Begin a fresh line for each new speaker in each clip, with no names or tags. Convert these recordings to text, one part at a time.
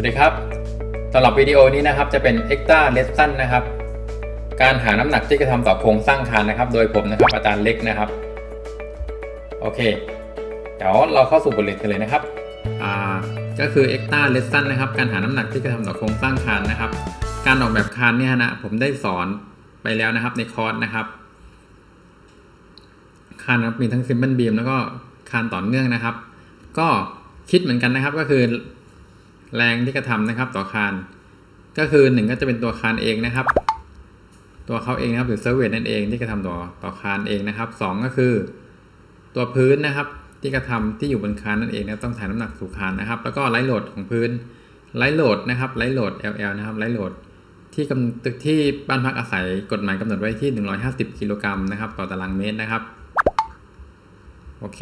วัสดีครับสำหรับวิดีโอนี้นะครับจะเป็น extra lesson นะครับ การหาน้ำหนักที่กระทำต่อโครงสร้างคานนะครับ โดยผมนะครับอาจารย์เล็กนะครับ โอเค เดี๋ยวเราเข้าสู่บทเรียนกันเลยนะครับ อ่า ก็คือ extra lesson นะครับ การหาน้ำหนักที่กระทำต่อโครงสร้างคานนะครับ การออกแบบคานเนี่ยนะผมได้สอนไปแล้วนะครับในคอร์สนะครับ คานนะครับมีทั้ง simple beam แล้วก็คานต่อเนื่องนะครับ ก็คิดเหมือนกันนะครับก็คือ แรงที่กระทำนะครับต่อคานก็คือหนึ่งก็จะเป็นตัวคานเองนะครับ ตัวเขาเองนะครับหรือเซอร์เวทนั่นเองที่กระทำต่อต่อคานเองนะครับสองก็คือ ตัวพื้นนะครับที่กระทำที่อยู่บนคานนั่นเองนะต้องถ่ายน้ำหนักสู่คานนะครับ แล้วก็ไลท์โหลดของพื้นไลท์โหลดนะครับไลท์โหลด LL นะครับไลท์โหลดที่กำตึกที่บ้านพักอาศัยกฎหมายกำหนดไว้ที่ 150 กิโลกรัมนะครับ ต่อตารางเมตรนะครับโอเค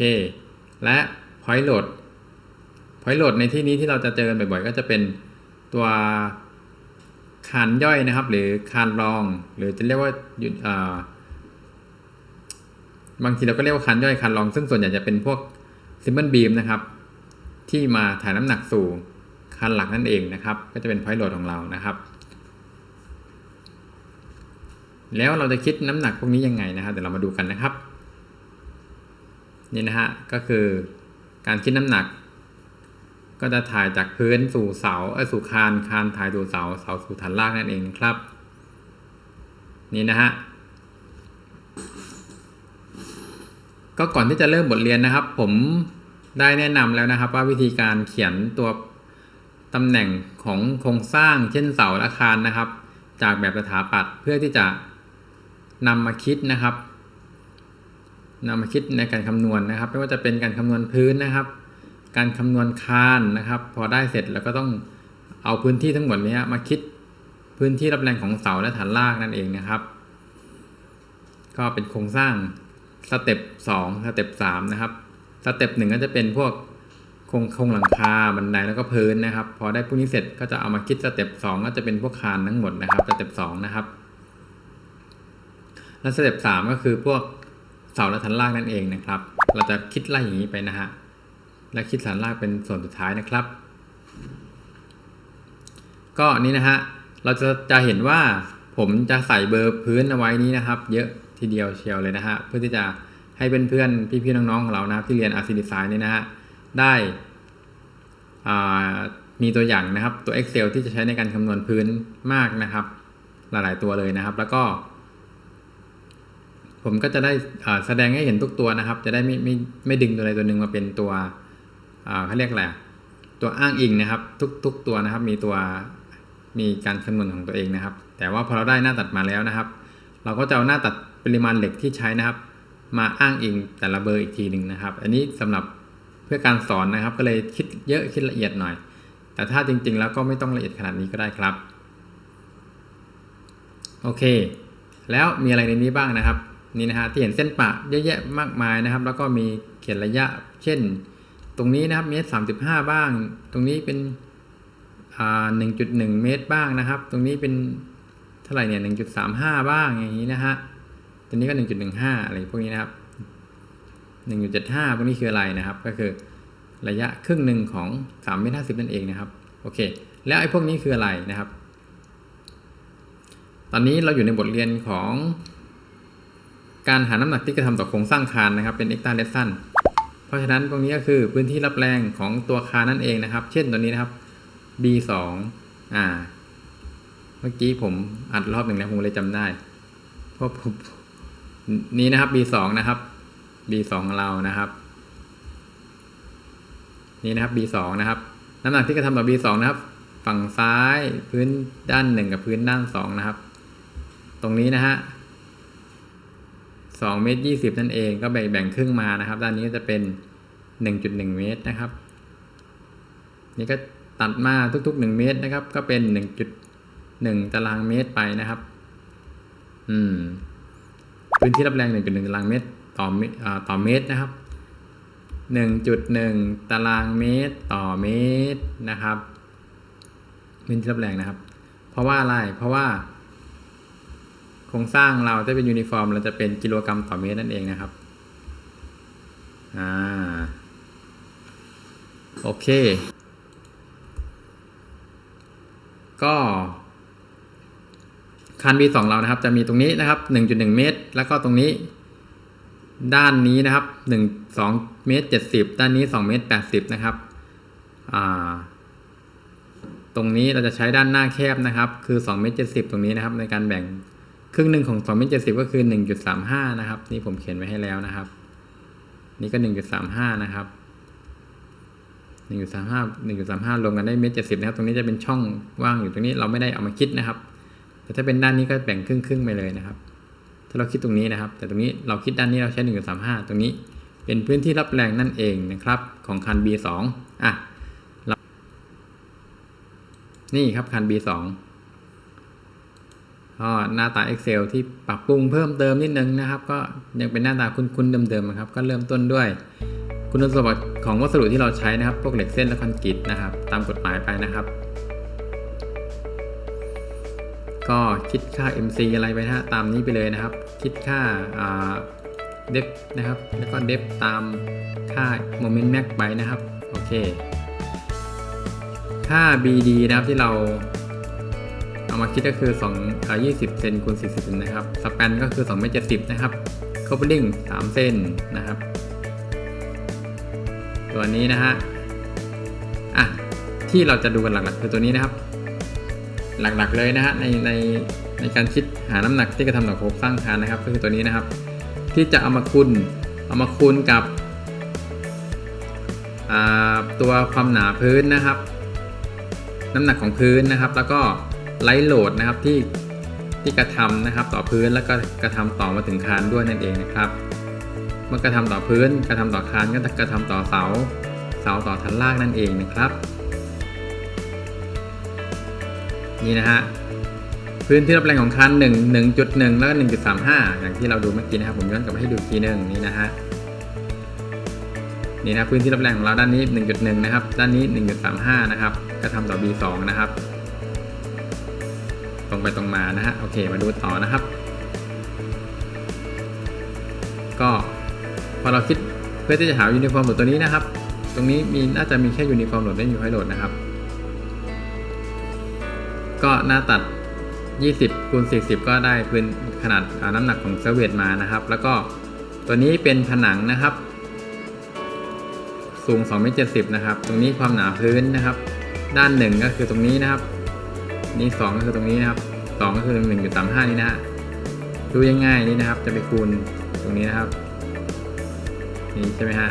และพอยโหลด point load point load ในที่นี้ที่เราจะเจอกันบ่อยๆ ก็จะเป็นตัวคานย่อยนะครับ หรือคานรอง หรือจะเรียกว่าหยุดบางทีเราก็เรียกว่าคานย่อยคานรอง ซึ่งส่วนใหญ่จะเป็นพวก simple beam นะครับ ที่มาถ่ายน้ำหนักสู่คานหลักนั่นเองนะครับ ก็จะเป็น point load ของเรานะครับ แล้วเราจะคิดน้ำหนักพวกนี้ยังไงนะครับเดี๋ยวเรามาดูกันนะครับนี่นะฮะก็คือการคิดน้ำหนัก ก็จะถ่ายจากพื้นสู่เสาเออสู่คานคานถ่ายสู่เสาเสาสู่ฐานรากนั่นเองครับ นี่นะฮะก็ก่อนที่จะเริ่มบทเรียนนะครับ ผมได้แนะนำแล้วนะครับ ว่าวิธีการเขียนตัวตำแหน่งของโครงสร้าง เช่นเสาและอาคารนะครับ จากแบบสถาปัตย์เพื่อที่จะนำมาคิดนะครับนำมาคิดในการคำนวณนะครับ ไม่ว่าจะเป็นการคำนวณพื้นนะครับ การคำนวณคานนะครับ พอได้เสร็จแล้วก็ต้องเอาพื้นที่ทั้งหมดนี้มาคิดพื้นที่รับแรงของเสาและฐานรากนั่นเองนะครับ ก็เป็นโครงสร้างสเต็ปสองสเต็ปสามนะครับสเต็ปหนึ่งก็จะเป็นพวกโครงโครงหลังคาบันไดแล้วก็พื้นนะครับ พอได้พวกนี้เสร็จก็จะเอามาคิดสเต็ปสองก็จะเป็นพวกคานทั้งหมดนะครับสเต็ปสองนะครับ แล้วสเต็ปสามก็คือพวกเสาและฐานรากนั่นเองนะครับ เราจะคิดไล่อย่างนี้ไปนะฮะ และคิดฐานรากเป็นส่วนสุดท้ายนะครับ ก็นี่นะฮะเราจะจะเห็นว่าผมจะใส่เบอร์พื้นเอาไว้นี้นะครับ เยอะทีเดียวเชียวเลยนะฮะเพื่อที่จะให้เพื่อนๆพี่ๆน้องๆของเรานะครับ ที่เรียน RC Design นี่นะฮะได้มีตัวอย่างนะครับตัว Excel ที่จะใช้ในการคำนวณพื้นมากนะครับ หลายๆตัวเลยนะครับ แล้วก็ ผมก็จะได้แสดงให้เห็นทุกตัวนะครับ จะได้ไม่ไม่ไม่ดึงตัวใดตัวหนึ่งมาเป็นตัว เขาเรียกอะไรตัวอ้างอิงนะครับ ทุกทุกตัวนะครับ มีตัวมีการคำนวณของตัวเองนะครับ แต่ว่าพอเราได้หน้าตัดมาแล้วนะครับ เราก็จะเอาหน้าตัดปริมาณเหล็กที่ใช้นะครับ มาอ้างอิงแต่ละเบอร์อีกทีหนึ่งนะครับ อันนี้สำหรับเพื่อการสอนนะครับ ก็เลยคิดเยอะคิดละเอียดหน่อย แต่ถ้าจริง ๆ แล้วก็ไม่ต้องละเอียดขนาดนี้ก็ได้ครับโอเค แล้วมีอะไรในนี้บ้างนะครับนี่นะฮะที่เห็นเส้นปะเยอะแยะมากมายนะครับ แล้วก็มีเขียนระยะ เช่น ตรงนี้นะครับเมตรสามสิบห้าบ้าง ตรงนี้เป็นหนึ่งจุดหนึ่งเมตรบ้างนะครับ ตรงนี้เป็นเท่าไหร่เนี่ยหนึ่งจุดสามห้าบ้างอย่างนี้นะฮะตรงนี้ก็หนึ่งจุดหนึ่งห้าอะไรพวกนี้นะครับหนึ่งจุดเจ็ดห้าพวกนี้คืออะไรนะครับ ก็คือระยะครึ่งหนึ่งของสามเมตรห้าสิบนั่นเองนะครับโอเค แล้วไอ้พวกนี้คืออะไรนะครับ ตอนนี้เราอยู่ในบทเรียนของการหาน้ำหนักที่กระทำต่อโครงสร้างคานนะครับ เป็น extra lesson เพราะฉะนั้นตรงนี้ก็คือพื้นที่รับแรงของตัวคานนั่นเองนะครับ เช่นตัวนี้นะครับ b 2 อ่า เมื่อกี้ผมอัดรอบหนึ่งแล้วผมเลยจำได้ เพราะผมนี้นะครับ b 2 นะครับ b 2 ของเรานะครับ นี่นะครับ b 2 นะครับ น้ำหนักที่กระทำต่อ b 2 นะครับ ฝั่งซ้ายพื้นด้านหนึ่งกับพื้นด้านสองนะครับ ตรงนี้นะฮะ สองเมตรยี่สิบนั่นเองก็แบ่งแบ่งครึ่งมานะครับ ด้านนี้จะเป็นหนึ่งจุดหนึ่งเมตรนะครับ นี่ก็ตัดมาทุกๆหนึ่งเมตรนะครับ ก็เป็นหนึ่งจุดหนึ่งตารางเมตรไปนะครับ อืมพื้นที่รับแรงหนึ่งจุดหนึ่งตารางเมตรต่อต่อเมตรนะครับหนึ่งจุดหนึ่งตารางเมตรต่อเมตรนะครับพื้นที่รับแรงนะครับ เพราะว่าอะไรเพราะว่า โครงสร้างเราถ้าเป็นยูนิฟอร์ม เราจะเป็นกิโลกรัมต่อเมตรนั่นเองนะครับอ่าโอเค ก็คัน B2 เรานะครับจะมีตรงนี้นะครับ 1.1 เมตร แล้วก็ตรงนี้ ด้านนี้นะครับ 1 2 เมตร 70 ด้านนี้ 2 เมตร 80 นะครับอ่าตรงนี้เราจะใช้ด้านหน้าแคบนะครับ คือ 2 เมตร 70 ตรงนี้นะครับ ในการแบ่ง ครึ่งหนึ่งของ2เมตร70 ก็คือ 1.35 นะครับ นี่ผมเขียนไว้ให้แล้วนะครับ นี่ก็ 1.35 นะครับ 1.35 1.35 รวมกันได้เมตร70 นะครับ ตรงนี้จะเป็นช่องว่างอยู่ตรงนี้เราไม่ได้เอามาคิดนะครับ แต่ถ้าเป็นด้านนี้ก็แบ่งครึ่งครึ่งไปเลยนะครับ ถ้าเราคิดตรงนี้นะครับ แต่ตรงนี้เราคิดด้านนี้เราใช้ 1.35 ตรงนี้เป็นพื้นที่รับแรงนั่นเองนะครับ ของคัน B2 อะ นี่ครับคัน B2 ก็หน้าตา Excel ที่ปรับปรุงเพิ่มเติมนิดนึงนะครับ ก็ยังเป็นหน้าตาคุ้นๆเดิมๆนะครับ ก็เริ่มต้นด้วย คุณสมบัติของวัสดุที่เราใช้นะครับ พวกเหล็กเส้นและคอนกรีตนะครับ ตามกฎหมายไปนะครับ ก็คิดค่า MC อะไรไปนะตามนี้ไปเลยนะครับ คิดค่าเดฟนะครับ แล้วก็เดฟตามค่า Moment Max ไปนะครับ โอเค ค่า BD นะครับที่เรา เอามาคิดก็คือ2อ่อ20เซนคูณ40เซนนะครับ สแปนก็คือ2เมตร70นะครับ Coupling 3เซนนะครับ ตัวนี้นะฮะอะที่เราจะดูกันหลักๆคือตัวนี้นะครับ หลักๆเลยนะฮะในในในการคิดหาน้ำหนักที่กระทำต่อโครงสร้างคานนะครับ ก็คือตัวนี้นะครับ ที่จะเอามาคูณเอามาคูณกับตัวความหนาพื้นนะครับ น้ำหนักของพื้นนะครับ แล้วก็ ไลท์โหลดนะครับที่ที่กระทำนะครับต่อพื้นแล้วก็กระทำต่อมาถึงคานด้วยนั่นเองนะครับเมื่อกระทำต่อพื้น กระทำต่อคานก็กระทำต่อเสา เสาต่อทันลากนั่นเองนะครับ นี่นะฮะพื้นที่รับแรงของคาน1 1.1 แล้วก็1.35 อย่างที่เราดูเมื่อกี้นะครับผมย้อนกลับไปให้ดูทีหนึ่งนี่นะฮะนี่นะพื้นที่รับแรงของเราด้านนี้ 1.1 นะครับ ด้านนี้ 1.35 นะครับกระทำต่อ B2 นะครับ ตรงไปตรงมานะฮะโอเคมาดูต่อนะครับ ก็พอเราคิดเพื่อที่จะหายูนิฟอร์มโหลดตัวนี้นะครับ ตรงนี้มีน่าจะมีแค่ยูนิฟอร์มโหลดไม่มีไฟโหลดนะครับ ก็หน้าตัด 20คูณ40 ก็ได้พื้นขนาดน้ำหนักของเซเวตมานะครับ แล้วก็ตัวนี้เป็นผนังนะครับ สูง2เมตร70นะครับ ตรงนี้ความหนาพื้นนะครับ ด้านหนึ่งก็คือตรงนี้นะครับ นี่2ก็คือตรงนี้นะครับ2ก็คือ1.35นี่นะฮะดูง่ายๆนี่นะครับจะไปคูณตรงนี้นะครับนี่ใช่ไหมฮะ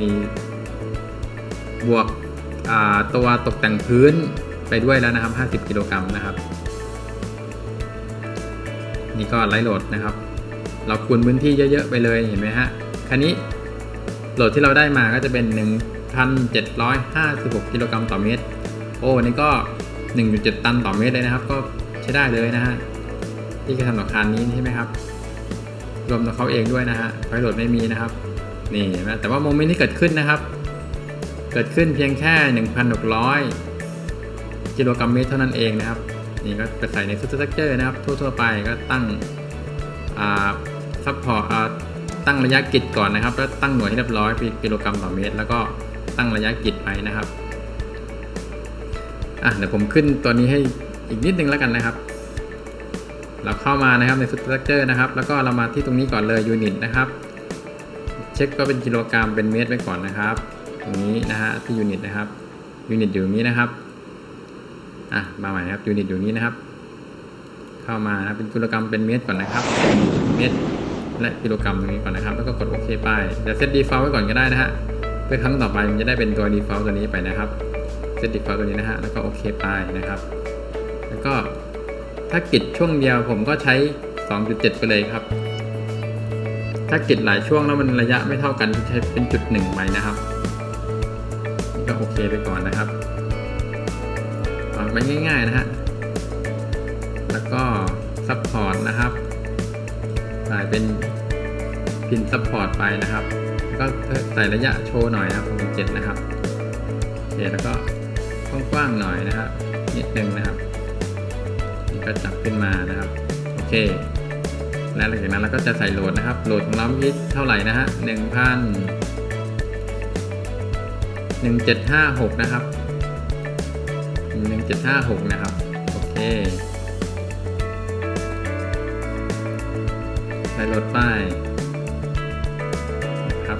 นี่บวกตัวตกแต่งพื้นไปด้วยแล้วนะครับ 50 กิโลกรัมนะครับ นี่ก็ไลท์โหลดนะครับ เราคูณพื้นที่เยอะๆไปเลยเห็นไหมฮะคันนี้โหลดที่เราได้มาก็จะเป็น 1,756 กิโลกรัมต่อเมตร โอ้นี่ก็ 1.7 ตันต่อเมตรเลยนะครับ ก็ใช้ได้เลยนะฮะที่กระทำต่อคานนี้ใช่ไหมครับ รวมตัวเขาเองด้วยนะฮะไฟโหลดไม่มีนะครับ นี่นไหมแต่ว่าโมเมนต์ที่เกิดขึ้นนะครับ เกิดขึ้นเพียงแค่ 1,600 กิโลกรัมเมตรเท่านั้นเองนะครับ นี่ก็ไปใส่ในซูเปอร์สตรัคเจอร์นะครับ ทั่วๆไปก็ตั้งซัพพอร์ตตั้งระยะกิจก่อนนะครับ แล้วตั้งหน่วยให้เรียบร้อยเป็นกิโลกรัมต่อเมตร แล้วก็ตั้งระยะกิจไปนะครับ อะเดี๋ยวผมขึ้นตัวนี้ให้อีกนิดนึงแล้วกันนะครับ เราเข้ามานะครับใน Structure นะครับ แล้วก็เรามาที่ตรงนี้ก่อนเลยยูนิตนะครับ เช็คก็เป็นกิโลกรัมเป็นเมตรไปก่อนนะครับ ตรงนี้นะฮะที่ยูนิตนะครับยูนิตอยู่ตรงนี้นะครับอะมาใหม่นะครับยูนิตอยู่นี้นะครับ เข้ามานะครับเป็นกิโลกรัมเป็นเมตรก่อนนะครับ เมตรและกิโลกรัมตรงนี้ก่อนนะครับ แล้วก็กดโอเคไปเดี๋ยวเซต default ไว้ก่อนก็ได้นะฮะเพื่อครั้งต่อไปมันจะได้เป็นตัว default ตัวนี้ไปนะครับ เซต default ตัวนี้นะฮะ แล้วก็โอเคไปนะครับ แล้วก็ถ้ากิดช่วงเดียวผมก็ใช้ 2.7 ไปเลยครับ ถ้ากิดหลายช่วงแล้วมันระยะไม่เท่ากันใช้เป็นจุดหนึ่งไปนะครับก็โอเคไปก่อนนะครับวางไปง่ายๆนะฮะ แล้วก็ซัพพอร์ตนะครับใส่เป็นพินซัพพอร์ตไปนะครับแล้วก็ใส่ระยะโชว์หน่อยนะครับ7นะครับโอเคแล้วก็ กว้างๆหน่อยนะครับนิดนึงนะครับก็จับขึ้นมานะครับโอเคและหลังจากนั้นเราก็จะใส่โหลดนะครับโหลดของเราเมื่อกี้เท่าไหร่นะฮะหนึ่งพันหนึ่งเจ็ดห้าหกนะครับหนึ่งเจ็ดห้าหกนะครับโอเคไปลดป้ายนะครับ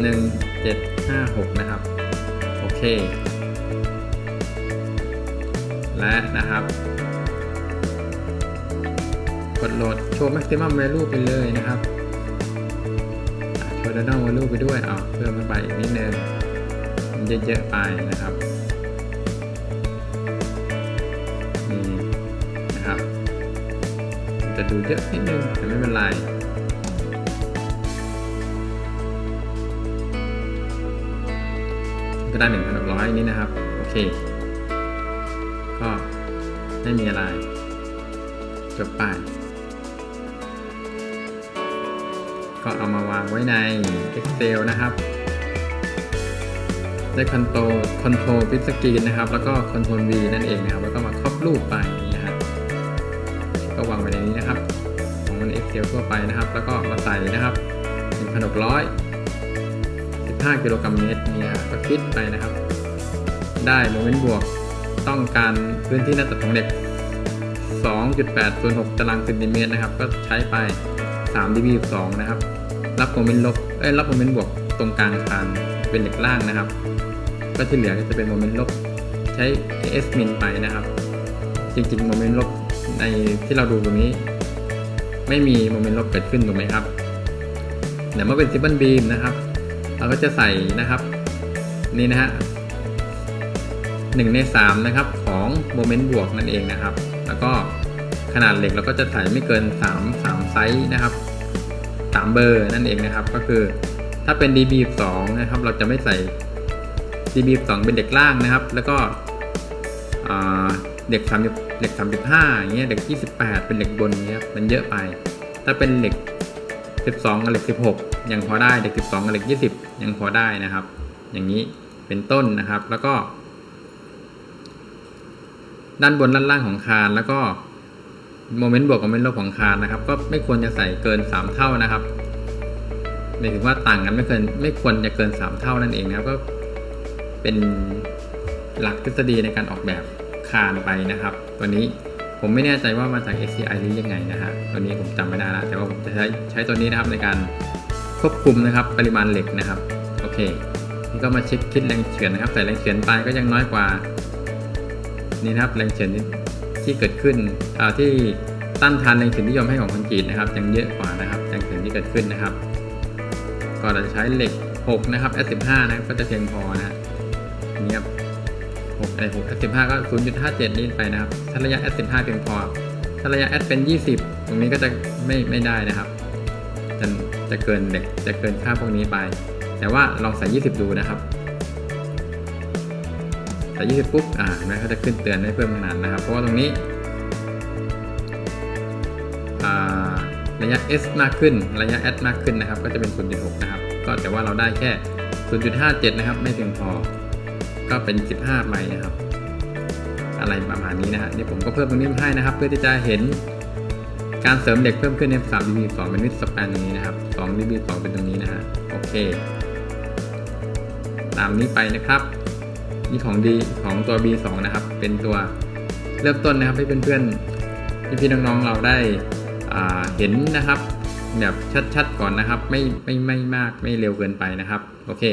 หนึ่งเจ็ดห้าหกนะครับ โอเค และนะครับ กดโหลดโชว์ maximum value ไปเลยนะครับโชว์ total value ไปด้วยเอาเพิ่มเข้าไปอีกนิดนึงมันเยอะๆไปนะครับนี่นะครับ จะดูเยอะนิดนึงแต่ไม่เป็นไรก็ได้หนึ่งพันหกร้อยนี้นะครับ โอเค ก็ไม่มีอะไร จบไป ก็เอามาวางไว้ใน Excel นะครับ ได้คอนโทรลคอนโทรลพิสกรีนนะครับ แล้วก็คอนโทรล V นั่นเองนะครับ แล้วก็มาครอบรูปไปอย่นี่ฮะก็วางไว้ในนี้นะครับ ของมัน Excel ทั่วไปนะครับ แล้วก็มาใส่นะครับ1,600 15กิโลกรัมเมตรนี่ฮะก็คิดไปนะครับ ได้โมเมนต์บวก ต้องการพื้นที่หน้าตัดของเหล็ก 2.806 ตารางเซนติเมตรนะครับ ก็ใช้ไป3 dB 2นะครับ รับโมเมนต์ลบ เอ้ย รับโมเมนต์บวกตรงกลางคานเป็นเหล็กล่างนะครับ ก็ที่เหลือก็จะเป็นโมเมนต์ลบ ใช้ AS min ไปนะครับ จริงๆ โมเมนต์ลบในที่เราดูตรงนี้ ไม่มีโมเมนต์ลบเกิดขึ้นถูกไหมครับเดี๋ยวมาเป็นซิ b เบิลบีมนะครับ เราก็จะใส่นะครับ นี่นะฮะ หนึ่งในสามนะครับ ของโมเมนต์บวกนั่นเองนะครับ แล้วก็ขนาดเหล็กเราก็จะใส่ไม่เกิน 3 3 ไซส์นะครับ 3 เบอร์นั่นเองนะครับ ก็คือถ้าเป็น DB2 นะครับ เราจะไม่ใส่ DB2 เป็นเด็กล่างนะครับ แล้วก็เด็ก3เด็ก35อย่างเงี้ยเด็ก 28 เป็นเด็กบนเงี้ยมันเยอะไป ถ้าเป็นเหล็ก 12กับเหล็ก 16 ยังพอได้เด็ก 12กับเหล็ก 20 ยังพอได้นะครับ อย่างนี้เป็นต้นนะครับ แล้วก็ ด้านบนด้านล่างของคานแล้วก็โมเมนต์บวกกับโมเมนต์ลบของคานนะครับ ก็ไม่ควรจะใส่เกิน 3 เท่านะครับหมายถึงว่าต่างกันไม่เกินไม่ควรจะเกิน 3 เท่านั่นเองนะครับก็เป็นหลักทฤษฎีในการออกแบบคานไปนะครับ ตัวนี้ผมไม่แน่ใจว่ามาจาก SCI หรือยังไงนะฮะตัวนี้ผมจำไม่ได้แล้วแต่ว่าผมจะใช้ใช้ตัวนี้นะครับในการควบคุมนะครับปริมาณเหล็กนะครับโอเคนี่ก็มาเช็คคิดแรงเฉือนนะครับใส่แรงเฉือนไปก็ยังน้อยกว่า นี่นะครับแรงเฉือนที่เกิดขึ้นที่ต้านทานแรงเฉือนนิยมให้ของคอนกรีตนะครับยังเยอะกว่านะครับแรงเฉือนที่เกิดขึ้นนะครับ ก็เราจะใช้เหล็ก 6 นะครับ S15 นะครับก็จะเพียงพอนะนี่ครับ6อะไร6 S15 ก็ 0.57 นี่ไปนะครับถ้าระยะ S15 เพียงพอถ้าระยะ S เป็น 20 ตรงนี้ก็จะไม่ไม่ได้นะครับจะจะเกินเหล็กจะเกินค่าพวกนี้ไป แต่ว่าลองใส่ 20 ดูนะครับ ใส่20ปุ๊บอ่าเห็นไหมเขาจะขึ้นเตือนให้เพิ่มขนาดนะครับ เพราะว่าตรงนี้ระยะ S มากขึ้น ระยะ S มากขึ้นนะครับ ก็จะเป็น 0.6 นะครับ ก็แต่ว่าเราได้แค่ 0.57 นะครับ ไม่เพียงพอ ก็เป็น 15ใบนะครับ อะไรประมาณนี้นะฮะนี่ผมก็เพิ่มตรงนี้มาให้นะครับ เพื่อที่จะเห็นการเสริมเหล็กเพิ่มขึ้นใน3 dB 2เป็นวิดสแปนตรงนี้นะครับ2 dB 2เป็นตรงนี้นะฮะ โอเค ตามนี้ไปนะครับ นี่ของดีของตัว B2 นะครับ เป็นตัวเริ่มต้นนะครับให้เพื่อนๆพี่ๆน้องๆเราได้เห็นนะครับแบบชัดๆก่อนนะครับ ไม่ไม่ไม่มากไม่เร็วเกินไปนะครับ โอเค